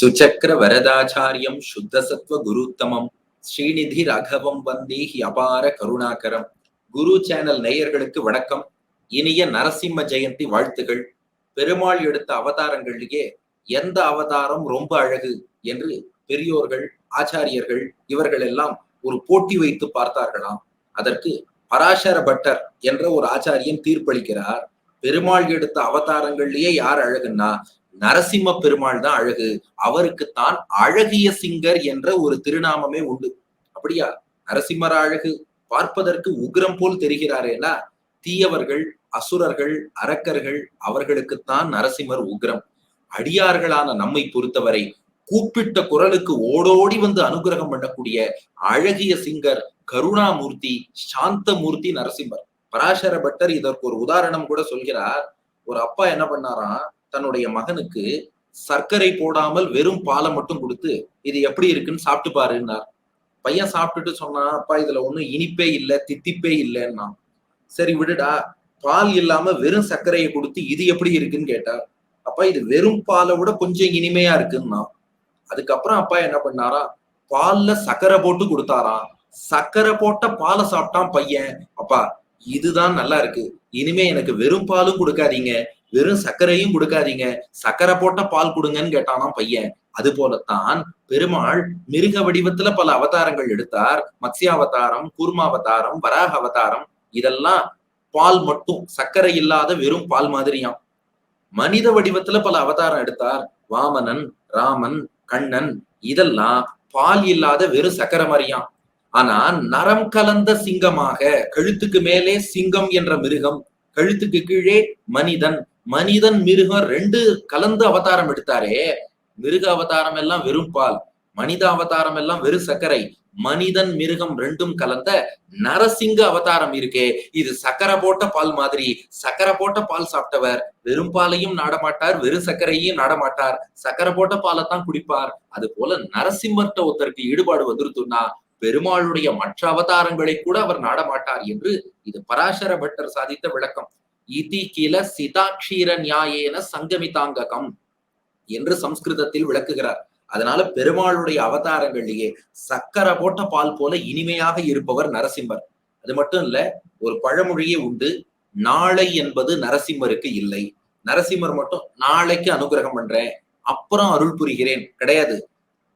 சுச்சக்கர வரதாச்சாரியம் சுத்த சத்வ குருத்தமம் ஸ்ரீநிதி ராகவம் வந்தே அபார கருணாகரம். குரு சேனல் நேயர்களுக்கு வணக்கம். இனிய நரசிம்ம ஜெயந்தி வாழ்த்துகள். பெருமாள் எடுத்த அவதாரங்களிலேயே எந்த அவதாரம் ரொம்ப அழகு என்று பெரியோர்கள் ஆச்சாரியர்கள் இவர்கள் எல்லாம் ஒரு போட்டி வைத்து பார்த்தார்களாம். அதற்கு பராசர பட்டர் என்ற ஒரு ஆச்சாரியன் தீர்ப்பளிக்கிறார். பெருமாள் எடுத்த அவதாரங்கள்லயே யார் அழகுன்னா நரசிம்ம பெருமாள் தான் அழகு. அவருக்குத்தான் அழகிய சிங்கர் என்ற ஒரு திருநாமமே உண்டு. அப்படியா? நரசிம்மர் அழகு பார்ப்பதற்கு உக்ரம் போல் தெரிகிறாரேனா தீயவர்கள் அசுரர்கள் அரக்கர்கள் அவர்களுக்குத்தான் நரசிம்மர் உக்ரம். அடியார்களான நம்மை பொறுத்தவரை கூப்பிட்ட குரலுக்கு ஓடோடி வந்து அனுகிரகம் பண்ணக்கூடிய அழகிய சிங்கர் கருணாமூர்த்தி சாந்தமூர்த்தி நரசிம்மர். பராசர பட்டர் இதற்கு ஒரு உதாரணம் கூட சொல்கிறார். ஒரு அப்பா என்ன பண்ணாராம்? தன்னுடைய மகனுக்கு சர்க்கரை போடாமல் வெறும் பாலை மட்டும் கொடுத்து இது எப்படி இருக்குன்னு சாப்பிட்டு பாருன்னார். பையன் சாப்பிட்டுட்டு சொன்னா அப்பா இதுல ஒண்ணும் இனிப்பே இல்லை தித்திப்பே இல்லைன்னா. சரி விடுடா. பால் இல்லாம வெறும் சர்க்கரையை கொடுத்து இது எப்படி இருக்குன்னு கேட்டார் அப்பா இது வெறும் பாலை விட கொஞ்சம் இனிமையா இருக்குன்னா. அதுக்கப்புறம் அப்பா என்ன பண்ணாரா பால்ல சர்க்கரை போட்டு கொடுத்தாராம் சர்க்கரை போட்ட பாலை சாப்பிட்டான் பையன். அப்பா இதுதான் நல்லா இருக்கு. இனிமே எனக்கு வெறும் பாலும் கொடுக்காதீங்க. வெறும் சர்க்கரையும் கொடுக்காதீங்க. சர்க்கரை போட்ட பால் கொடுங்கன்னு கேட்டானா பையன். அது போலத்தான் பெருமாள் மிருக வடிவத்துல பல அவதாரங்கள் எடுத்தார். மத்ஸ்யாவதாரம் கூர்மாவதாரம் வராக அவதாரம் இதெல்லாம் பால் மட்டும். சர்க்கரை இல்லாத வெறும் பால் மாதிரியாம். மனித வடிவத்துல பல அவதாரம் எடுத்தார். வாமனன் ராமன் கண்ணன் இதெல்லாம் பால் இல்லாத வெறும் சக்கரை மாதிரியாம். ஆனா நரம் கலந்த சிங்கமாக கழுத்துக்கு மேலே சிங்கம் என்ற மிருகம் கழுத்துக்கு கீழே மனிதன் மனிதன் மிருகம் ரெண்டு கலந்து அவதாரம் எடுத்தாரே. மிருக அவதாரம் எல்லாம் வெறும் பால். மனித அவதாரம் எல்லாம் வெறும் சர்க்கரை. மனிதன் மிருகம் ரெண்டும் கலந்த நரசிங்க அவதாரம் இருக்கே. இது சக்கரை போட்ட பால் மாதிரி. சக்கரை போட்ட பால் சாப்பிட்டவர். வெறும் பாலையும் நாடமாட்டார் வெறும் சக்கரையும் நாடமாட்டார். சக்கரை போட்ட பாலை தான் குடிப்பார். அது போல நரசிம்மர்ட்ட ஒருத்தருக்கு ஈடுபாடு வந்துருத்துன்னா பெருமாளுடைய மற்ற அவதாரங்களை கூட அவர் நாடமாட்டார் என்று இது பராசர பட்டர் சாதித்த விளக்கம். இதி கில சிதாட்சீர நியாயேன சங்கமிதாங்ககம் என்று சம்ஸ்கிருதத்தில் விளக்குகிறார். அதனால பெருமாளுடைய அவதாரங்களிலேயே சக்கரை போட்ட பால் போல இனிமையாக இருப்பவர் நரசிம்மர். அது மட்டும் இல்ல ஒரு பழமொழியே உண்டு நாளை என்பது நரசிம்மருக்கு இல்லை. நரசிம்மர் மட்டும் நாளைக்கு அனுகிரகம் பண்றேன் அப்புறம் அருள் புரிகிறேன் கிடையாது.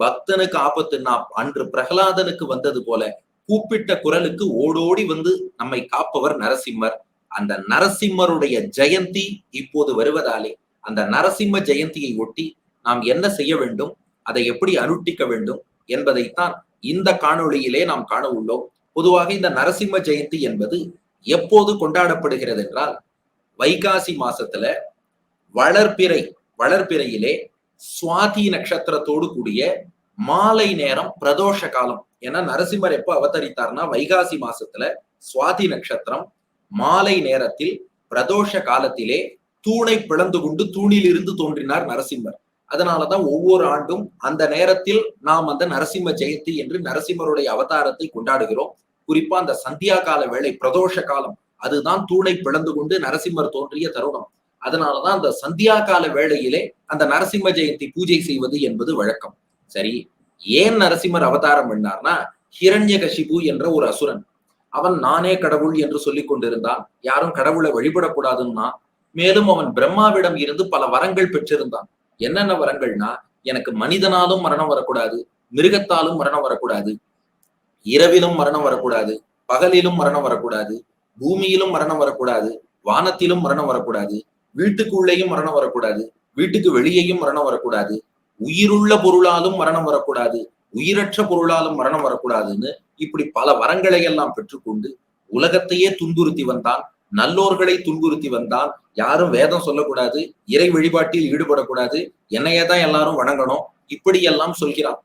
பக்தனுக்கு ஆபத்துன்னா அன்று பிரகலாதனுக்கு வந்தது போல கூப்பிட்ட குரலுக்கு ஓடோடி வந்து நம்மை காப்பவர் நரசிம்மர். அந்த நரசிம்மருடைய ஜெயந்தி இப்போது வருவதாலே அந்த நரசிம்ம ஜெயந்தியை ஒட்டி நாம் என்ன செய்ய வேண்டும்? அதை எப்படி அனுட்டிக்க வேண்டும்? என்பதைத்தான் இந்த காணொளியிலே நாம் காண உள்ளோம். பொதுவாக இந்த நரசிம்ம ஜெயந்தி என்பது எப்போது கொண்டாடப்படுகிறது என்றால் வைகாசி மாசத்துல வளர்பிறை வளர்பிறையிலே சுவாதி நட்சத்திரத்தோடு கூடிய மாலை நேரம் பிரதோஷ காலம். ஏன்னா நரசிம்மர் எப்ப அவதரித்தார்னா வைகாசி மாசத்துல சுவாதி நட்சத்திரம் மாலை நேரத்தில் பிரதோஷ காலத்திலே தூணை பிளந்து கொண்டு தூணில் இருந்து தோன்றினார் நரசிம்மர். அதனாலதான் ஒவ்வொரு ஆண்டும் அந்த நேரத்தில் நாம் அந்த நரசிம்ம ஜெயந்தி என்று நரசிம்மருடைய அவதாரத்தை கொண்டாடுகிறோம். குறிப்பா அந்த சந்தியா கால வேளை பிரதோஷ காலம் அதுதான் தூணை பிளந்து கொண்டு நரசிம்மர் தோன்றிய தருணம். அதனாலதான் அந்த சந்தியா கால வேளையிலே அந்த நரசிம்ம ஜெயந்தி பூஜை செய்வது என்பது வழக்கம். சரி ஏன் நரசிம்மர் அவதாரம் பண்ணார்னா ஹிரண்ய கஷிபு என்ற ஒரு அசுரன் அவன் நானே கடவுள் என்று சொல்லிக் கொண்டிருந்தான். யாரும் கடவுளை வழிபடக்கூடாதுன்னா மேலும் அவன் பிரம்மாவிடம் இருந்து பல வரங்கள் பெற்றிருந்தான். என்னென்ன வரங்கள்னா எனக்கு மனிதனாலும் மரணம் வரக்கூடாது மிருகத்தாலும் மரணம் வரக்கூடாது இரவிலும் மரணம் வரக்கூடாது பகலிலும் மரணம் வரக்கூடாது பூமியிலும் மரணம் வரக்கூடாது வானத்திலும் மரணம் வரக்கூடாது வீட்டுக்குள்ளேயும் மரணம் வரக்கூடாது வீட்டுக்கு வெளியேயும் மரணம் வரக்கூடாது உயிருள்ள பொருளாலும் மரணம் வரக்கூடாது உயிரற்ற பொருளாலும் மரணம் வரக்கூடாதுன்னு இப்படி பல வரங்களை எல்லாம் பெற்றுக்கொண்டு உலகத்தையே துன்புறுத்தி வந்தான் நல்லோர்களை துன்புறுத்தி வந்தான். யாரும் வேதம் சொல்லக்கூடாது இறை வழிபாட்டில் ஈடுபடக்கூடாது. என்னையே தான் எல்லாரும் வணங்கணும். இப்படி எல்லாம் சொல்கிறான்.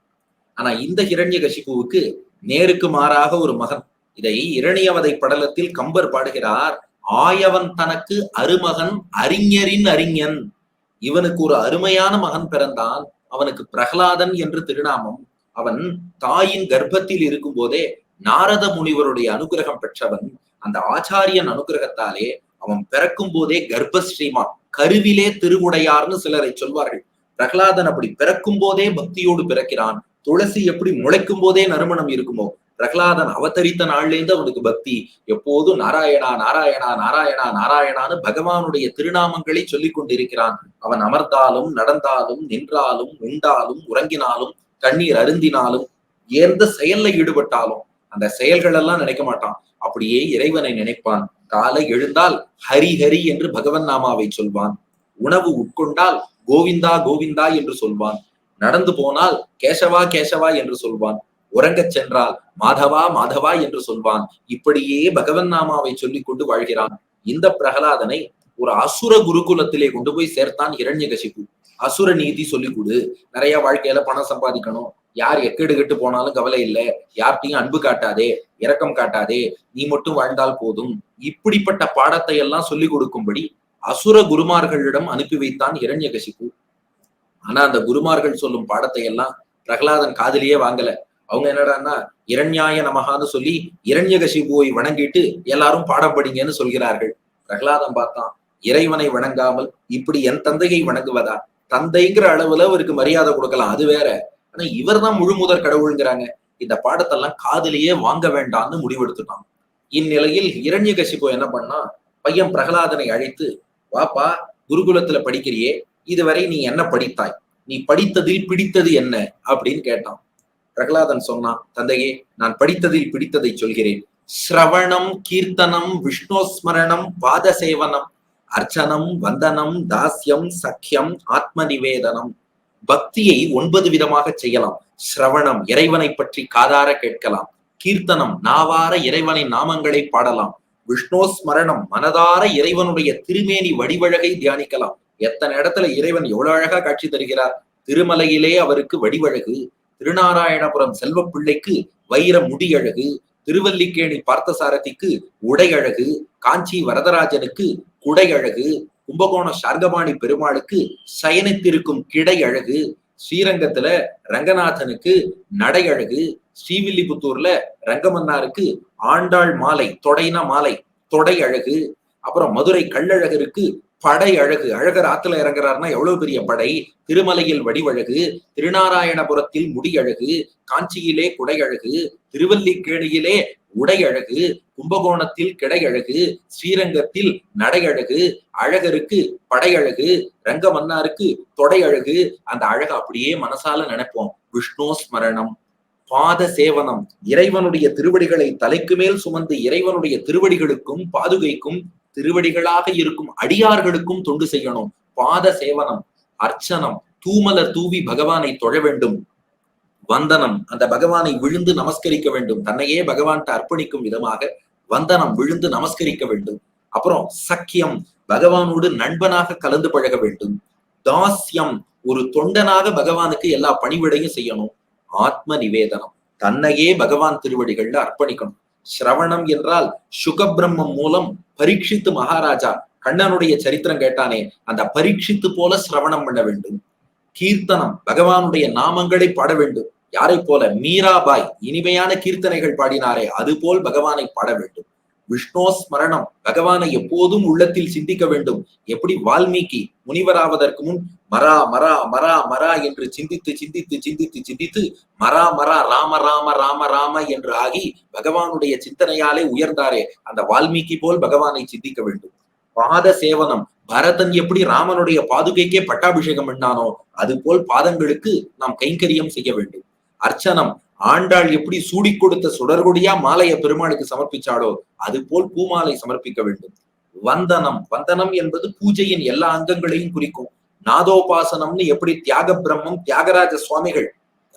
ஆனா இந்த ஹிரண்ய கசிப்புவுக்கு நேருக்கு மாறாக ஒரு மகன். இதை இரணியவதை படலத்தில் கம்பர் பாடுகிறார். ஆயவன் தனக்கு அருமகன் அறிஞரின் அறிஞன். இவனுக்கு ஒரு அருமையான மகன் பிறந்தான். அவனுக்கு பிரகலாதன் என்று திருநாமம். அவன் தாயின் கர்ப்பத்தில் இருக்கும் போதே நாரத முனிவருடைய அனுகிரகம் பெற்றவன் அந்த ஆச்சாரியன் அனுகிரகத்தாலே அவன் பிறக்கும் போதே கர்ப்பஸ்ரீமான் கருவிலே திருவுடையார்னு சிலரை சொல்வார்கள். பிரகலாதன் அப்படி பிறக்கும் போதே பக்தியோடு பிறக்கிறான். துளசி எப்படி முளைக்கும் போதே நறுமணம் இருக்குமோ பிரகலாதன் அவதரித்த நாள்லேருந்து அவனுக்கு பக்தி. எப்போதும் நாராயணா நாராயணா நாராயணா நாராயணான்னு பகவானுடைய திருநாமங்களை சொல்லிக் கொண்டிருக்கிறான் அவன் அமர்ந்தாலும் நடந்தாலும் நின்றாலும் உண்டாலும் உறங்கினாலும் தண்ணீர் அருந்தினாலும் எந்த செயல்ல ஈடுபட்டாலும் அந்த செயல்கள் எல்லாம் நினைக்க மாட்டான். அப்படியே இறைவனை நினைப்பான். காலை எழுந்தால் ஹரி ஹரி என்று பகவன் நாமாவை சொல்வான். உணவு உட்கொண்டால் கோவிந்தா கோவிந்தா என்று சொல்வான். நடந்து போனால் கேசவா கேசவா என்று சொல்வான். உறங்கச் சென்றால் மாதவா மாதவா என்று சொல்வான். இப்படியே பகவன் நாமாவை சொல்லிக் கொண்டு வாழ்கிறான். இந்த பிரகலாதனை ஒரு அசுர குருகுலத்திலே கொண்டு போய் சேர்த்தான் இரண்யகசிப்பு அசுர நீதி சொல்லிக் கொடு. நிறைய வாழ்க்கையில பணம் சம்பாதிக்கணும். யார் எக்கேடு கெட்டு போனாலும் கவலை இல்லை. யார்கிட்டையும் அன்பு காட்டாதே இரக்கம் காட்டாதே நீ மட்டும் வாழ்ந்தால் போதும். இப்படிப்பட்ட பாடத்தை எல்லாம் சொல்லிக் கொடுக்கும்படி அசுர குருமார்களிடம் அனுப்பி வைத்தான் இரண்யகசிப்பு. ஆனா அந்த குருமார்கள் சொல்லும் பாடத்தை எல்லாம் பிரகலாதன் காதலியே வாங்கல. அவங்க என்னடான்னா இரண்யாய நமகான்னு சொல்லி இரண்யகசிபுவை வணங்கிட்டு எல்லாரும் பாடம் படிங்கன்னு சொல்கிறார்கள். பிரகலாதன் பார்த்தான் இறைவனை வணங்காமல் இப்படி என் தந்தையை வணங்குவதா? தந்தைங்கிற அளவுல அவருக்கு மரியாதை கொடுக்கலாம். அது வேற. ஆனா இவர் தான் முழு முதற் கடவுளுங்கிறாங்க. இந்த பாடத்தெல்லாம் காதலியே வாங்க வேண்டாம்னு முடிவெடுத்துட்டான். இந்நிலையில் இரண்யகசிபு என்ன பண்ணா பையன் பிரகலாதனை அழைத்து வாப்பா குருகுலத்துல படிக்கிறியே? இதுவரை நீ என்ன படித்தாய்? நீ படித்ததில் பிடித்தது என்ன? அப்படின்னு கேட்டான். பிரகலாதன் சொன்னான் தந்தையே நான் படித்ததில் பிடித்ததை சொல்கிறேன். ஸ்ரவணம் கீர்த்தனம் விஷ்ணோஸ்மரணம் பாத சேவனம் அர்ச்சனம் வந்தனம் தாஸ்யம் சக்கியம் ஆத்ம நிவேதனம் பக்தியை ஒன்பது விதமாக செய்யலாம். ஸ்ரவணம் இறைவனை பற்றி காதார கேட்கலாம். கீர்த்தனம் நாவார இறைவனின் நாமங்களை பாடலாம். விஷ்ணோஸ்மரணம் மனதார இறைவனுடைய திருமேனி வடிவழகை தியானிக்கலாம். எத்தனை இடத்துல இறைவன் எவ்வளவு அழகா காட்சி தருகிறார்? திருமலையிலே அவருக்கு வடிவழகு திருநாராயணபுரம் செல்வ பிள்ளைக்கு வைர முடியழகு திருவல்லிக்கேணி பார்த்தசாரதிக்கு உடையழகு காஞ்சி வரதராஜனுக்கு குடையழகு கும்பகோணம் சார்கபாணி பெருமாளுக்கு சயனித்திருக்கும் கிடை அழகு ஸ்ரீரங்கத்துல ரங்கநாதனுக்கு நடையழகு ஸ்ரீவில்லிபுத்தூர்ல ரங்கமன்னாருக்கு ஆண்டாள் மாலை தொடைனா மாலை தொடை அழகு அப்புறம் மதுரை கள்ளழகருக்கு படை அழகு அழகர் ஆத்துல இறங்குறாருன்னா எவ்வளவு பெரிய படை? திருமலையில் வடிவழகு திருநாராயணபுரத்தில் முடியழகு காஞ்சியிலே குடையழகு திருவல்லிக்கேணியிலே உடையழகு கும்பகோணத்தில் கிடையழகு ஸ்ரீரங்கத்தில் நடையழகு அழகருக்கு படையழகு ரங்க மன்னாருக்கு தொடையழகு அந்த அழகு அப்படியே மனசால நினைப்போம். விஷ்ணு ஸ்மரணம் பாத சேவனம் இறைவனுடைய திருவடிகளை தலைக்கு மேல் சுமந்து இறைவனுடைய திருவடிகளுக்கும் பாதுகைக்கும் திருவடிகளாக இருக்கும் அடியார்களுக்கும் தொண்டு செய்யணும். பாத சேவனம் அர்ச்சனம் தூமலர் தூவி பகவானை தொழ வேண்டும். வந்தனம். அந்த பகவானை விழுந்து நமஸ்கரிக்க வேண்டும். தன்னையே பகவான்கிட்ட அர்ப்பணிக்கும் விதமாக வந்தனம் விழுந்து நமஸ்கரிக்க வேண்டும். அப்புறம் சக்கியம் பகவானோடு நண்பனாக கலந்து பழக வேண்டும். தாஸ்யம் ஒரு தொண்டனாக பகவானுக்கு எல்லா பணிவிடையும் செய்யணும். ஆத்ம நிவேதனம் தன்னையே பகவான் திருவடிகள்ல அர்ப்பணிக்கணும். சிரவணம் என்றால் சுகபிரம்மம் மூலம் பரீட்சித்து மகாராஜா கண்ணனுடைய சரித்திரம் கேட்டானே அந்த பரீட்சித்து போல சிரவணம் பண்ண வேண்டும். கீர்த்தனம் பகவானுடைய நாமங்களை பாட வேண்டும். யாரை போல மீராபாய் இனிமையான கீர்த்தனைகள் பாடினாரே அதுபோல் பகவானை பாட வேண்டும். விஷ்ணோ ஸ்மரணம் பகவானை எப்போதும் உள்ளத்தில் சிந்திக்க வேண்டும். எப்படி வால்மீகி முனிவராவதற்கு முன் மரா மரா மரா மரா என்று சிந்தித்து சிந்தித்து சிந்தித்து சிந்தித்து மரா மரா ராம ராம ராம ராம என்று ஆகி பகவானுடைய சிந்தனையாலே உயர்ந்தாரே அந்த வால்மீகி போல் பகவானை சிந்திக்க வேண்டும். பாத சேவனம் பரதன் எப்படி ராமனுடைய பாதுகைக்கே பட்டாபிஷேகம் பண்ணானோ அது போல் பாதங்களுக்கு நாம் கைங்கரியம் செய்ய வேண்டும். அர்ச்சனம். ஆண்டாள் எப்படி சூடி கொடுத்த சுடர்கொடியா மாலையை பெருமாளுக்கு சமர்ப்பிச்சாளோ அது போல் பூமாலை சமர்ப்பிக்க வேண்டும். வந்தனம். வந்தனம் என்பது பூஜையின் எல்லா அங்கங்களையும் குறிக்கும். நாதோபாசனம்னு எப்படி தியாக பிரம்மம் தியாகராஜ சுவாமிகள்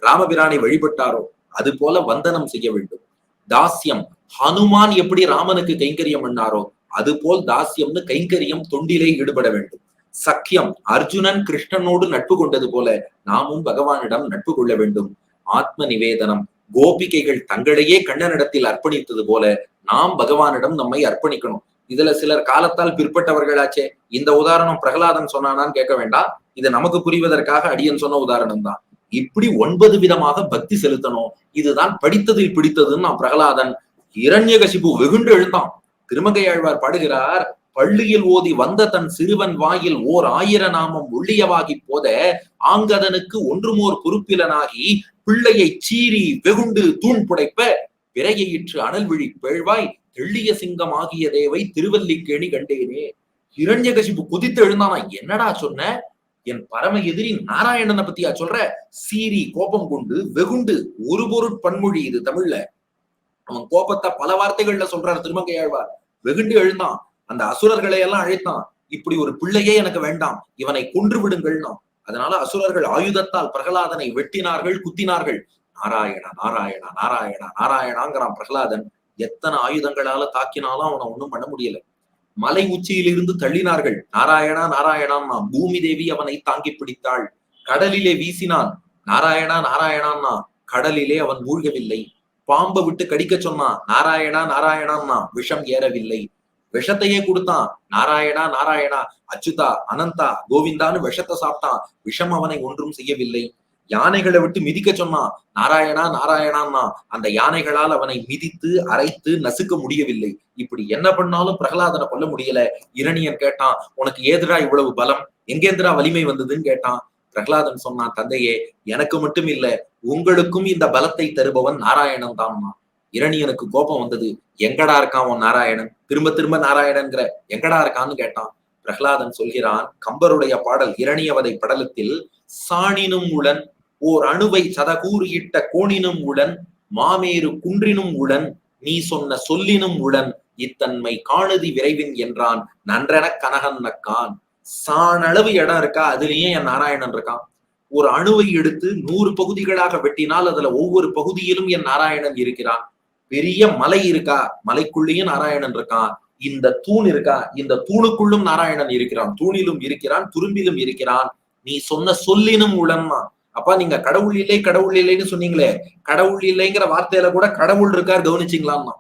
ராமபிரானை வழிபட்டாரோ அது போல வந்தனம் செய்ய வேண்டும். தாஸ்யம். ஹனுமான் எப்படி ராமனுக்கு கைங்கரியம் பண்ணாரோ அது போல் தாஸ்யம்னு கைங்கரியம் தொண்டிலே ஈடுபட வேண்டும். சக்கியம். அர்ஜுனன் கிருஷ்ணனோடு நட்பு கொண்டது போல நாமும் பகவானிடம் நட்பு கொள்ள வேண்டும். ஆத்ம நிவேதனம் கோபிகைகள் தங்களையே கண்ணனிடத்தில் அர்ப்பணித்தது போல நாம் பகவானிடம் நம்மை அர்ப்பணிக்கணும். இதுல சிலர் காலத்தால் பிற்பட்டவர்களாச்சே. இந்த உதாரணம் பிரகலாதன் சொன்னானான்னு கேட்க வேண்டாம். இது நமக்கு புரிவதற்காக அடியன் சொன்ன உதாரணம் தான். இப்படி ஒன்பது விதமாக பக்தி செலுத்தணும். இதுதான் படித்ததில் பிடித்ததுன்னு நான் பிரகலாதன். இரண்யகசிபு வெகுண்டு எழுந்தான் திருமங்கை ஆழ்வார் பாடுகிறார் பள்ளியில் ஓதி வந்த தன் சிறுவன் வாயில் ஓர் ஆயிர நாமம் ஒள்ளியவாகி போத ஆங்கதனுக்கு ஒன்றுமோர் பொறுப்பிலனாகி பிள்ளையை சீறி வெகுண்டு தூண் புடைப்ப பிறையிற்று அனல் விழி பேழ்வாய் தெள்ளிய சிங்கம் ஆகிய தேவை திருவல்லிக்கேணி கண்டேனே. இரண்யகசிப்பு குதித்து எழுந்தானா என்னடா சொன்ன? என் பரம எதிரி நாராயணனை பத்தியா சொல்ற? சீறி கோபம் கொண்டு வெகுண்டு ஒரு பொருட் பன்மொழி இது தமிழ்ல. அவன் கோபத்தை பல வார்த்தைகள்ல சொல்றாரு திருமங்கையாழ்வார். வெகுண்டு எழுந்தான். அந்த அசுரர்களை எல்லாம் அழைத்தான். இப்படி ஒரு பிள்ளையே எனக்கு வேண்டாம். இவனை கொன்று விடுங்கள்னா அதனால அசுரர்கள் ஆயுதத்தால் பிரகலாதனை வெட்டினார்கள் குத்தினார்கள். நாராயணா நாராயணா நாராயணா நாராயணாங்கிறான் பிரகலாதன். எத்தனை ஆயுதங்களால தாக்கினாலும் அவனை ஒண்ணும் பண்ண முடியல. மலை உச்சியிலிருந்து தள்ளினார்கள். நாராயணா நாராயணான்னா பூமி தேவி அவனை தாங்கி பிடித்தாள். கடலிலே வீசினான். நாராயணா நாராயணான்னா கடலிலே அவன் மூழ்கவில்லை. பாம்பை விட்டு கடிக்க சொன்னான். நாராயணா நாராயணான்னா விஷம் ஏறவில்லை. விஷத்தையே கொடுத்தான். நாராயணா நாராயணா அச்சுதா அனந்தா கோவிந்தான்னு விஷத்தை சாப்பிட்டான். விஷம் அவனை ஒன்றும் செய்யவில்லை. யானைகளை விட்டு மிதிக்க சொன்னான். நாராயணா நாராயணான்னா அந்த யானைகளால் அவனை மிதித்து அரைத்து நசுக்க முடியவில்லை. இப்படி என்ன பண்ணாலும் பிரகலாதனை கொல்ல முடியல. இரணியன் கேட்டான் உனக்கு ஏதுடா இவ்வளவு பலம்? எங்கேந்திரா வலிமை வந்ததுன்னு கேட்டான். பிரகலாதன் சொன்னான் தந்தையே எனக்கு மட்டும் இல்ல உங்களுக்கும் இந்த பலத்தை தருபவன் நாராயணன் தான்மா. இரணியனுக்கு கோபம் வந்தது. எங்கடா இருக்கான் உன் நாராயணன்? திரும்ப திரும்ப நாராயணன்கிற எங்கடா இருக்கான்னு கேட்டான். பிரகலாதன் சொல்கிறான் கம்பருடைய பாடல் இரணியவதை படலத்தில் சாணினும் உளன் ஓர் அணுவை சதகூறியிட்ட கோணினும் உளன் மாமேறு குன்றினும் உளன் நீ சொன்ன சொல்லினும் உளன் இத்தன்மை காணுதி விரைவின் என்றான் நன்றென கனகன் நக்கான். சாணளவு இடம் இருக்கா? அதுலயே என் நாராயணன் இருக்கான். ஒரு அணுவை எடுத்து நூறு பகுதிகளாக வெட்டினால் அதுல ஒவ்வொரு பகுதியிலும் என் நாராயணன் இருக்கிறான். பெரிய மலை இருக்கா? மலைக்குள்ளேயும் நாராயணன் இருக்கான். இந்த தூண் இருக்கா? இந்த தூணுக்குள்ளும் நாராயணன் இருக்கிறான். தூணிலும் இருக்கிறான் துரும்பிலும் இருக்கிறான். நீ சொன்ன சொல்லினும் உளம்மா. அப்பா நீங்க கடவுள் இல்லை கடவுள் இல்லைன்னு சொன்னீங்களே. கடவுள் இல்லைங்கிற வார்த்தையில கூட கடவுள் இருக்கார் கவனிச்சிங்களான்னா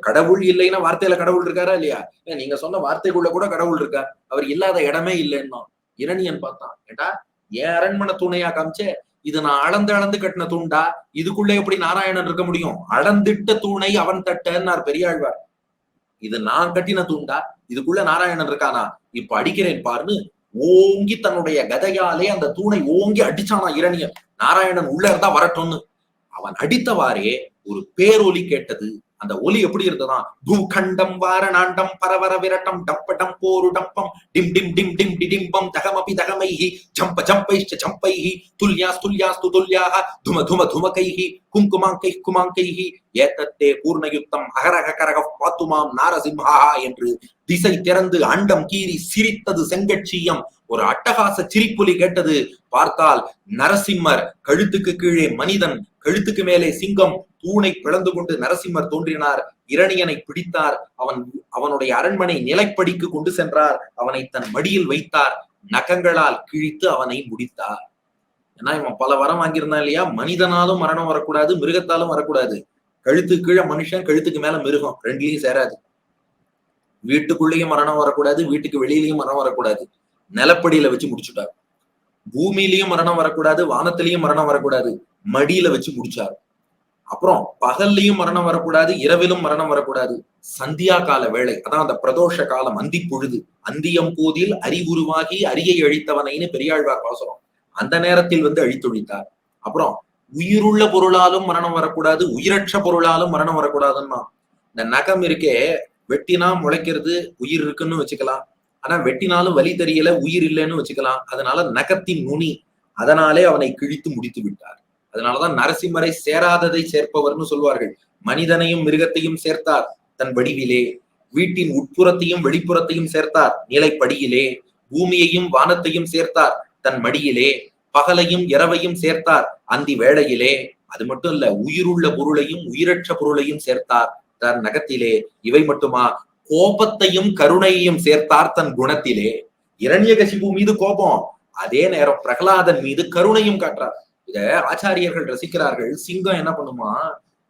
கடவுள் இல்லைன்னா வார்த்தையில கடவுள் இருக்காரா இல்லையா? நீங்க சொன்ன வார்த்தைக்குள்ள கூட கடவுள் இருக்கார். அவர் இல்லாத இடமே இல்லைன்னா இரணியன் பார்த்தான். ஏட்டா ஏன் அரண்மனை துணையா காமிச்சே? இது நான் அளந்து அளந்து கட்டின தூண்டா இதுக்குள்ள எப்படி நாராயணன் இருக்க முடியும்? அளந்திட்ட தூணை அவன் தட்டன்னார் பெரியாழ்வார். இது நான் கட்டின தூண்டா இதுக்குள்ள நாராயணன் இருக்கானா? இப்ப அடிக்கிறேன் பாருன்னு ஓங்கி தன்னுடைய கதையாலே அந்த தூணை ஓங்கி அடிச்சானா இரணியன். நாராயணன் உள்ள இருந்தா வரட்டும்னு. அவன் அடித்தவாறே ஒரு பேரொலி கேட்டது அந்த ஒலி எப்படி இருந்ததா பூகண்டம் வாரணாண்டம் பரவர விரட்டம் டப்படம் போரு டப்பம் டிம் டிம் டிம் டிம் டிடிம்பம் தகமபி தகமைஹி ஜம்ப ஜம்பைஷ்ட ஜம்பைஹி துல்யாஸ் துல்யாஸ்து துல்யாக தும தும துமகைஹி குங்குமாங்கைஹ் குமாங்கைஹி ஏத்தத்தே பூர்ணயுத்தம் அகரக கரக பாத்துமாம் நாரசிம்ஹா என்று திசை திறந்து அண்டம் கீறி சிரித்தது செங்கட்சியம் ஒரு அட்டகாச சிரிப்புலி கேட்டது பார்த்தால் நரசிம்மர் கழுத்துக்கு கீழே மனிதன் கழுத்துக்கு மேலே சிங்கம் தூணை பிளந்து கொண்டு நரசிம்மர் தோன்றினார். இரணியனை பிடித்தார். அவன் அவனுடைய அரண்மனை நிலைப்படிக்கு கொண்டு சென்றார். அவனை தன் மடியில் வைத்தார். நகங்களால் கிழித்து அவனை முடித்தார். ஏன்னா இவன் பல வரம் வாங்கியிருந்தான் இல்லையா? மனிதனாலும் மரணம் வரக்கூடாது மிருகத்தாலும் வரக்கூடாது. கழுத்து கீழே மனுஷன் கழுத்துக்கு மேல மிருகம் ரெண்டுலயும் சேராது. வீட்டுக்குள்ளேயும் மரணம் வரக்கூடாது வீட்டுக்கு வெளியிலயும் மரணம் வரக்கூடாது. நிலப்படியில வச்சு முடிச்சுட்டார். பூமியிலயும் மரணம் வரக்கூடாது வானத்திலயும் மரணம் வரக்கூடாது மடியில வச்சு முடிச்சார். அப்புறம் பகல்லையும் மரணம் வரக்கூடாது இரவிலும் மரணம் வரக்கூடாது. சந்தியா கால வேலை அதான் அந்த பிரதோஷ காலம் அந்தி பொழுது அந்தியம் போதில் அறிவுருவாகி அரியை அழித்தவனைன்னு பெரியாழ்வார் பாசுரம் அந்த நேரத்தில் வந்து அழித்தொழித்தார். அப்புறம் உயிருள்ள பொருளாலும் மரணம் வரக்கூடாது உயிரற்ற பொருளாலும் மரணம் வரக்கூடாதுன்னா இந்த நகம் இருக்கே வெட்டினா முளைக்கிறது உயிர் இருக்குன்னு வச்சுக்கலாம். ஆனா வெட்டினாலும் வலி தெரியல உயிர் இல்லைன்னு வச்சுக்கலாம். அதனால நகத்தின் நுனி அதனாலே அவனை கிழித்து முடித்து விட்டார். அதனாலதான் நரசிம்மரை சேராததை சேர்ப்பவர்னு சொல்வார்கள். மனிதனையும் மிருகத்தையும் சேர்த்தார் தன் வடிவிலே. வீட்டின் உட்புறத்தையும் வெளிப்புறத்தையும் சேர்த்தார் நிலைப்படியிலே. பூமியையும் வானத்தையும் சேர்த்தார் தன் மடியிலே. பகலையும் இரவையும் சேர்த்தார் அந்தி வேளையிலே. அது மட்டும் இல்ல உயிருள்ள பொருளையும் உயிரற்ற பொருளையும் சேர்த்தார் தன் நகத்திலே. இவை மட்டுமா? கோபத்தையும் கருணையையும் சேர்த்தார் தன் குணத்திலே. இரண்யகசிபு மீது கோபம். அதே நேரம் பிரகலாதன் மீது கருணையும் காட்டுறார். இத ஆச்சாரியர்கள் ரசிக்கிறார்கள். சிங்கம் என்ன பண்ணுமா?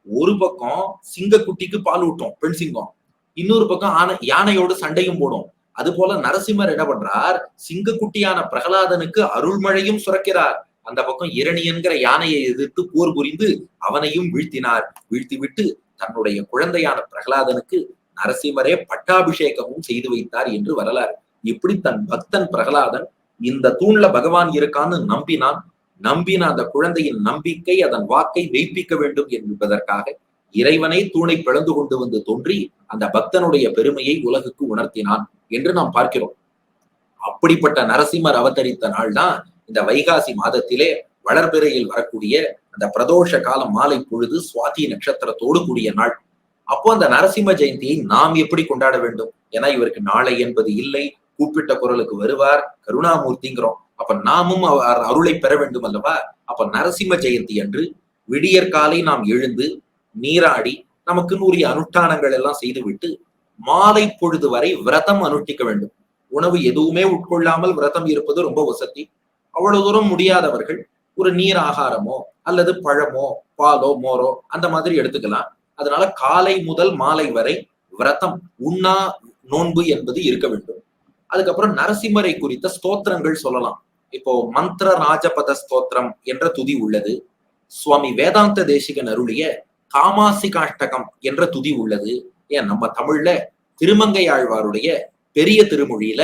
ஒரு பக்கம் சிங்கக்குட்டிக்கு பால் ஊட்டும் பெண் சிங்கம். இன்னொரு பக்கம் ஆனை யானையோடு சண்டையும் போடும். அது போல நரசிம்மர் என்ன பண்றார்? சிங்கக்குட்டியான பிரகலாதனுக்கு அருள்மழையும் சுரக்கிறார். அந்த பக்கம் இரணியன்கிற யானையை எதிர்த்து போர் புரிந்து அவனையும் வீழ்த்தினார். வீழ்த்தி விட்டு தன்னுடைய குழந்தையான பிரகலாதனுக்கு நரசிம்மரே பட்டாபிஷேகமும் செய்து வைத்தார் என்று வரலாறு. இப்படி தன் பக்தன் பிரகலாதன் இந்த தூண்ல பகவான் இருக்கான்னு நம்பினான். நம்பின அந்த குழந்தையின் நம்பிக்கை அதன் வாக்கை மெய்ப்பிக்க வேண்டும் என்பதற்காக இறைவனை தூணை பிளந்து கொண்டு வந்து தோன்றி அந்த பக்தனுடைய பெருமையை உலகுக்கு உணர்த்தினான் என்று நாம் பார்க்கிறோம். அப்படிப்பட்ட நரசிம்மர் அவதரித்த நாள் தான் இந்த வைகாசி மாதத்திலே வளர்பிறையில் வரக்கூடிய அந்த பிரதோஷ கால மாலை பொழுது சுவாதி நட்சத்திரத்தோடு கூடிய நாள். அப்போ அந்த நரசிம்ம ஜெயந்தியை நாம் எப்படி கொண்டாட வேண்டும்? ஏன்னா இவருக்கு நாளை என்பது இல்லை. கூப்பிட்ட குரலுக்கு வருவார். கருணாமூர்த்திங்கிறோம். அப்ப நாமும் அவர் அருளை பெற வேண்டும் அல்லவா? அப்ப நரசிம்ம ஜெயந்தி அன்று விடியற்காலை நாம் எழுந்து நீராடி நமக்குன்னு உரிய அனுஷ்டானங்கள் எல்லாம் செய்துவிட்டு மாலை பொழுது வரை விரதம் அனுஷ்டிக்க வேண்டும். உணவு எதுவுமே உட்கொள்ளாமல் விரதம் இருப்பது ரொம்ப வசதி. அவ்வளவு தூரம் முடியாதவர்கள் ஒரு நீர் ஆகாரமோ அல்லது பழமோ பாலோ மோரோ அந்த மாதிரி எடுத்துக்கலாம். அதனால காலை முதல் மாலை வரை விரதம் உண்ணா நோன்பு என்பது இருக்க வேண்டும். அதுக்கப்புறம் நரசிம்மரை குறித்த ஸ்தோத்திரங்கள் சொல்லலாம். இப்போ மந்திர ராஜபத ஸ்தோத்திரம் என்ற துதி உள்ளது. சுவாமி வேதாந்த தேசிகன் அருளிய காமாசிகாஷ்டகம் என்ற துதி உள்ளது. ஏன் நம்ம தமிழ்ல திருமங்கை ஆழ்வாருடைய பெரிய திருமொழியில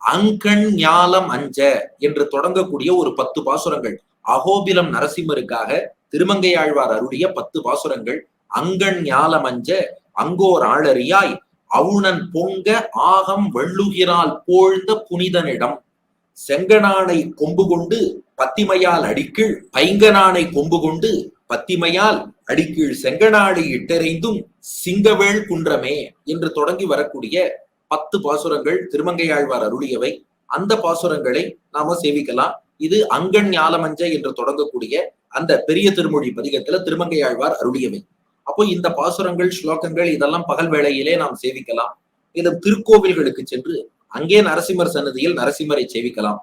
அங்கண் ஞாலம் அஞ்ச என்று தொடங்கக்கூடிய ஒரு பத்து பாசுரங்கள் அகோபிலம் நரசிம்மருக்காக திருமங்கை ஆழ்வார் அருளிய பத்து பாசுரங்கள் அங்கண் ஞாலமஞ்ச அங்கோர் ஆளறியாய் அவுணன் பொங்க ஆகம் வெள்ளுகிறால் போழ்ந்த புனிதனிடம். செங்கனானை கொம்பு கொண்டு பத்திமையால் அடிக்கீழ் பைங்கனானை கொம்பு கொண்டு பத்திமையால் அடிக்கீழ் செங்கனாளை இட்டறைந்தும் சிங்கவேள் குன்றமே என்று தொடங்கி வரக்கூடிய பத்து பாசுரங்கள் திருமங்கையாழ்வார் அருளியவை. அந்த பாசுரங்களை நாம சேவிக்கலாம். இது அங்கண் ஞாலமஞ்ச என்று தொடங்கக்கூடிய அந்த பெரிய திருமொழி பதிகத்துல திருமங்கையாழ்வார் அருளியவை. அப்போ இந்த பாசுரங்கள் ஸ்லோகங்கள் இதெல்லாம் பகல் வேளையிலே நாம் சேவிக்கலாம். இது திருக்கோவில்களுக்கு சென்று அங்கே நரசிம்மர் சன்னதியில் நரசிம்மரை சேவிக்கலாம்.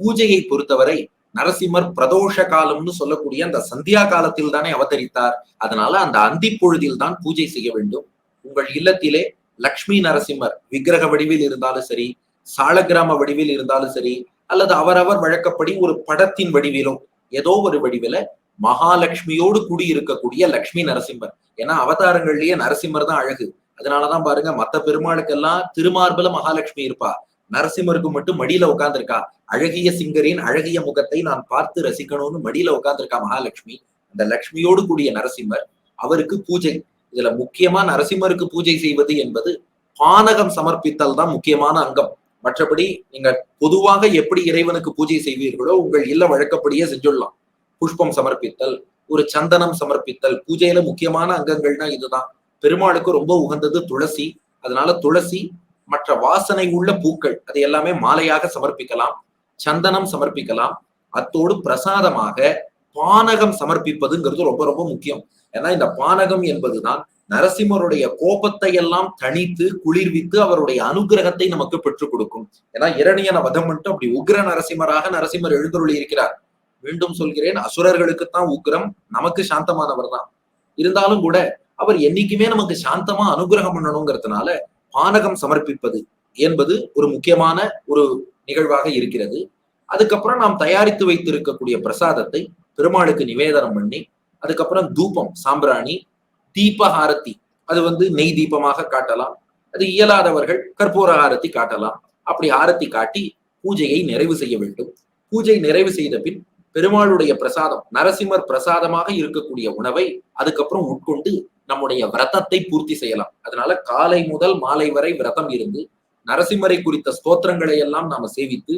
பூஜையை பொறுத்தவரை நரசிம்மர் பிரதோஷ காலம்னு சொல்லக்கூடிய அந்த சந்தியா காலத்தில் தானே அவதரித்தார். அதனால அந்த அந்தி பொழுதில் தான் பூஜை செய்ய வேண்டும். உங்கள் இல்லத்திலே லக்ஷ்மி நரசிம்மர் விக்கிரக வடிவில் இருந்தாலும் சரி சாலகிராம வடிவில் இருந்தாலும் சரி அல்லது அவரவர் வழக்கப்படி ஒரு படத்தின் வடிவிலோ ஏதோ ஒரு வடிவில மகாலட்சுமியோடு கூடி இருக்கக்கூடிய லக்ஷ்மி நரசிம்மர். ஏன்னா அவதாரங்கள்லயே நரசிம்மர் தான் அழகு. அதனாலதான் பாருங்க மத்த பெருமாளுக்கெல்லாம் திருமார்பல மகாலட்சுமி இருப்பா. நரசிம்மருக்கு மட்டும் மடியில உட்கார்ந்துருக்கா அழகிய சிங்கரின் அழகிய முகத்தை நான் பார்த்து ரசிக்கணும்னு மடியில உட்கார்ந்துருக்கா மகாலட்சுமி. அந்த லக்ஷ்மியோடு கூடிய நரசிம்மர் அவருக்கு பூஜை. இதுல முக்கியமா நரசிம்மருக்கு பூஜை செய்வது என்பது பானகம் சமர்ப்பித்தல் தான் முக்கியமான அங்கம். மற்றபடி நீங்க பொதுவாக எப்படி இறைவனுக்கு பூஜை செய்வீர்களோ உங்கள் இல்ல வழக்கப்படியே செஞ்சுடலாம். புஷ்பம் சமர்ப்பித்தல் ஒரு சந்தனம் சமர்ப்பித்தல் பூஜையில முக்கியமான அங்கங்கள்னா இதுதான். பெருமாளுக்கு ரொம்ப உகந்தது துளசி. அதனால துளசி மற்ற வாசனை உள்ள பூக்கள் அது எல்லாமே மாலையாக சமர்ப்பிக்கலாம். சந்தனம் சமர்ப்பிக்கலாம். அத்தோடு பிரசாதமாக பானகம் சமர்ப்பிப்பதுங்கிறது ரொம்ப ரொம்ப முக்கியம். ஏன்னா இந்த பானகம் என்பதுதான் நரசிம்மருடைய கோபத்தை எல்லாம் தணித்து குளிர்வித்து அவருடைய அனுகிரகத்தை நமக்கு பெற்றுக் கொடுக்கும். ஏன்னா இரணியன வதம் மட்டும் அப்படி உக்ர நரசிம்மராக நரசிம்மர் எழுந்தருளி இருக்கிறார் மீண்டும் சொல்கிறேன் அசுரர்களுக்குத்தான் உக்ரம் நமக்கு சாந்தமானவர் தான் இருந்தாலும் கூட அவர் என்னைக்குமே நமக்கு சாந்தமா அனுகிரகம் பண்ணணுங்கிறதுனால பானகம் சமர்ப்பிப்பது என்பது ஒரு முக்கியமான ஒரு நிகழ்வாக இருக்கிறது. அதுக்கப்புறம் நாம் தயாரித்து வைத்திருக்கக்கூடிய பிரசாதத்தை பெருமாளுக்கு நிவேதனம் பண்ணி அதுக்கப்புறம் தூபம் சாம்பிராணி தீபஹாரத்தி அது வந்து நெய் தீபமாக காட்டலாம். அது இயலாதவர்கள் கற்பூர ஆரத்தி காட்டலாம். அப்படி ஆரத்தி காட்டி பூஜையை நிறைவு செய்ய வேண்டும். பூஜை நிறைவு செய்த பின் பெருமாளுடைய பிரசாதம் நரசிம்மர் பிரசாதமாக இருக்கக்கூடிய உணவை அதுக்கப்புறம் உட்கொண்டு நம்முடைய விரதத்தை பூர்த்தி செய்யலாம். அதனால காலை முதல் மாலை வரை விரதம் இருந்து நரசிம்மரை குறித்த ஸ்தோத்திரங்களை எல்லாம் நாம சேவித்து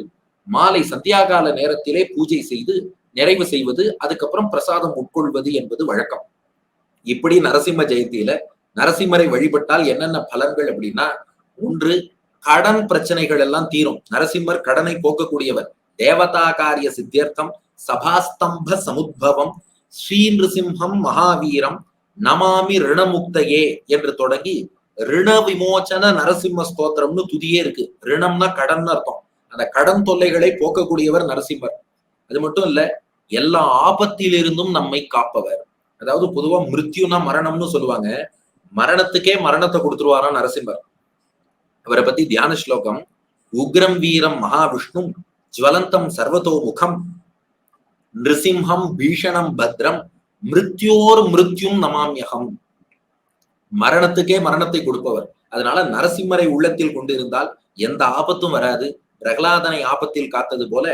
மாலை சந்தியாகால நேரத்திலே பூஜை செய்து நிறைவு செய்வது அதுக்கப்புறம் பிரசாதம் உட்கொள்வது என்பது வழக்கம். இப்படி நரசிம்ம ஜெயந்தியில நரசிம்மரை வழிபட்டால் என்னென்ன பலன்கள் அப்படின்னா ஒன்று கடன் பிரச்சனைகள் எல்லாம் தீரும். நரசிம்மர் கடனை போக்கக்கூடியவர். தேவதா காரிய சித்தியர்த்தம் சபாஸ்தம்ப சமுத்பவம் ஸ்ரீ நிருசிம்ஹம் மகாவீரம் நமாமி ரிணமுக்தையே என்று தொடங்கி ரிண விமோச்சன நரசிம்ம ஸ்தோத்திரம்னு துதியே இருக்கு. ரிணம்னா கடன் அர்த்தம். அந்த கடன் தொல்லைகளை போக்கக்கூடியவர் நரசிம்மர். அது மட்டும் இல்ல எல்லா ஆபத்திலிருந்தும் நம்மை காப்பவர். அதாவது பொதுவா மிருத்யுனா மரணம்னு சொல்லுவாங்க. மரணத்துக்கே மரணத்தை கொடுத்துருவாரா நரசிம்மர். அவரை பத்தி தியான ஸ்லோகம் உக்ரம் வீரம் மகாவிஷ்ணு ஜுவலந்தம் சர்வதோ முகம் நிருசிம்ஹம் பீஷணம் பத்ரம் மிருத்யோர் மிருத்யும் நமாமியகம் மரணத்துக்கே மரணத்தை கொடுப்பவர். அதனால நரசிம்மரை உள்ளத்தில் கொண்டிருந்தால் எந்த ஆபத்தும் வராது. பிரகலாதனை ஆபத்தில் காத்தது போல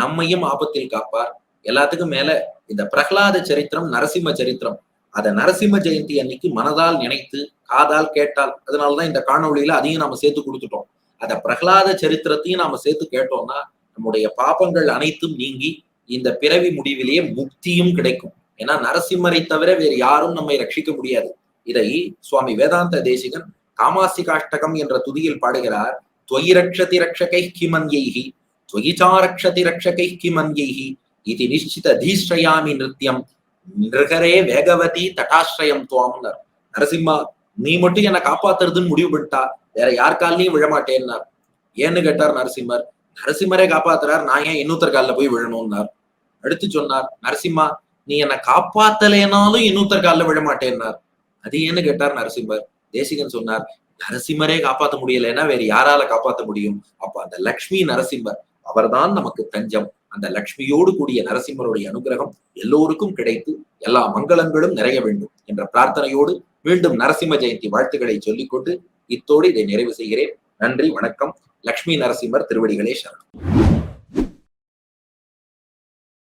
நம்மையும் ஆபத்தில் காப்பார். எல்லாத்துக்கும் மேல இந்த பிரகலாத சரித்திரம் நரசிம்ம சரித்திரம். அத நரசிம்ம ஜெயந்தி அன்னைக்கு மனதால் நினைத்து காதால் கேட்டால் அதனாலதான் இந்த காணொளியில அதையும் நாம சேர்த்து கொடுத்துட்டோம். அத பிரகலாத சரித்திரத்தையும் நாம சேர்த்து கேட்டோம்னா நம்முடைய பாபங்கள் அனைத்தும் நீங்கி இந்த பிறவி முடிவிலேயே முக்தியும் கிடைக்கும். ஏன்னா நரசிம்மரை தவிர வேறு யாரும் நம்மை ரட்சிக்க முடியாது. இதை சுவாமி வேதாந்த தேசிகன் காமாசி காஷ்டகம் என்ற துதியில் பாடுகிறார். துவயி ரக்ஷதி ரக்ஷகை கிமன்யைஹி துவயிச்சாரக்ஷதி ரக்ஷகை கிமன்யைஹி இது நிச்சித தீஸ்ரயாமி நிருத்தியம் நிருகரே வேகவதி தட்டாஸ்ரயம் துவாம்னர். நரசிம்மா நீ மட்டும் என்னை காப்பாத்துறதுன்னு முடிவு பண்ணிட்டா வேற யார் காலையும் விழமாட்டேன்னார். ஏன்னு கேட்டார் நரசிம்மர் நரசிம்மரே காப்பாத்துறார். நான் ஏன் இன்னொருத்தர் காலில் போய் விழணும்னார். அடுத்து சொன்னார் நரசிம்மா நீ என்னை காப்பாத்தலைனாலும் இன்னொருத்தர் காலில் விழமாட்டேன்னார். அது ஏன்னு கேட்டார் நரசிம்மர். தேசிகன் சொன்னார் நரசிம்மரே காப்பாத்த முடியலைன்னா வேற யாரால காப்பாத்த முடியும்? அப்ப அந்த லக்ஷ்மி நரசிம்மர் அவர்தான் நமக்கு தஞ்சம். அந்த லக்ஷ்மியோடு கூடிய நரசிம்மருடைய அனுகிரகம் எல்லோருக்கும் கிடைத்து எல்லா மங்களங்களும் நிறைய வேண்டும் என்ற பிரார்த்தனையோடு மீண்டும் நரசிம்ம ஜெயந்தி வாழ்த்துக்களை சொல்லிக்கொண்டு இத்தோடு இதை நிறைவு செய்கிறேன். நன்றி வணக்கம். லக்ஷ்மி நரசிம்மர் திருவடிகளே சரணம்.